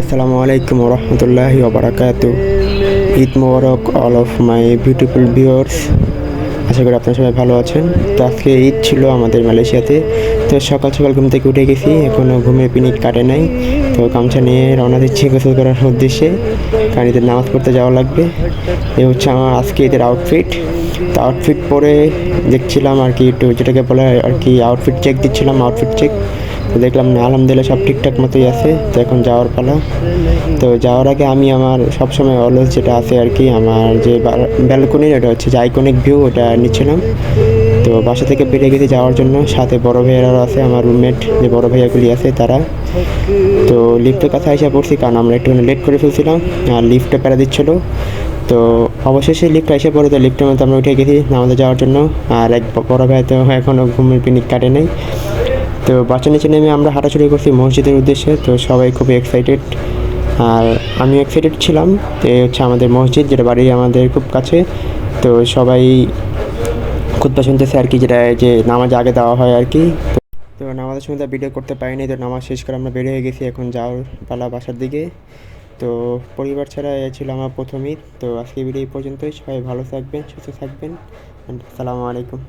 আসসালামু আলাইকুম রহমতুল্লাহি ওবরাকাত। Eid Mubarak all of my beautiful viewers আশা করি আপনারা সবাই ভালো আছেন। তো আজকে ঈদ ছিল আমাদের মালয়েশিয়াতে। তো সকাল সকাল ঘুম থেকে উঠে গেছি এখনও ঘুমে পিনিক কাটে নাই। তো গামছা নিয়ে রওনা দিচ্ছি গোসল করার উদ্দেশ্যে। কারণ ঈদের নামাজ পড়তে যাওয়া লাগবে। এ হচ্ছে আমার আজকে ঈদের আউটফিট তো আউটফিট পরে দেখছিলাম আর কি একটু যেটাকে বলে আর কি আউটফিট চেক দিচ্ছিলাম আউটফিট চেক তো দেখলাম না, আলহামদুলিল্লাহ সব ঠিকঠাক মতোই আছে, তো এখন যাওয়ার পালা। তো যাওয়ার আগে আমি আমার সবসময় অলওয়েজ যেটা আছে আর কি, আমার যে ব্যালকনির ওটা হচ্ছে যে আইকনিক ভিউ ওটা নিচ্ছিলাম। তো বাসা থেকে বেরিয়ে গেছি যাওয়ার জন্য, সাথে বড় ভাইয়েরাও আছে, আমার রুমমেট যে বড় ভাইয়াগুলি আছে তারা। তো লিফটের কাছে এসে পড়ছি, কারণ আমরা একটু লেট করে ফেলছিলাম, আর লিফটে প্যারা দিচ্ছিল। তো অবশেষে লিফট এসে পড়ে, তো লিফটের মধ্যে আমরা উঠে গেছি, নামাজে যাওয়ার জন্য। আর এক বড় ভাই তো এখনও ঘুমের পিনিক কাটে নাই। তো বাচ্চা নিচে নেমে আমরা হাঁটাছুটি করছি মসজিদের উদ্দেশ্যে, তো সবাই খুবই এক্সাইটেড আর আমি এক্সাইটেড ছিলাম তো এই হচ্ছে আমাদের মসজিদ, যেটা বাড়ি আমাদের খুব কাছে। তো সবাই খুদ্া শুনতেছে আর কি, যেটা যে নামাজ আগে দেওয়া হয় আর কি। তো নামাজের সময় তো ভিডিও করতে পারিনি, তো নামাজ শেষ করে আমরা বের হয়ে গেছি এখন যাওয়ার পালা বাসার দিকে। তো পরিবার ছাড়া এ ছিল আমার প্রথম ঈদ, তো আজকে ভিডিও এই পর্যন্তই, সবাই ভালো থাকবেন, সুস্থ থাকবেন আসসালামু আলাইকুম।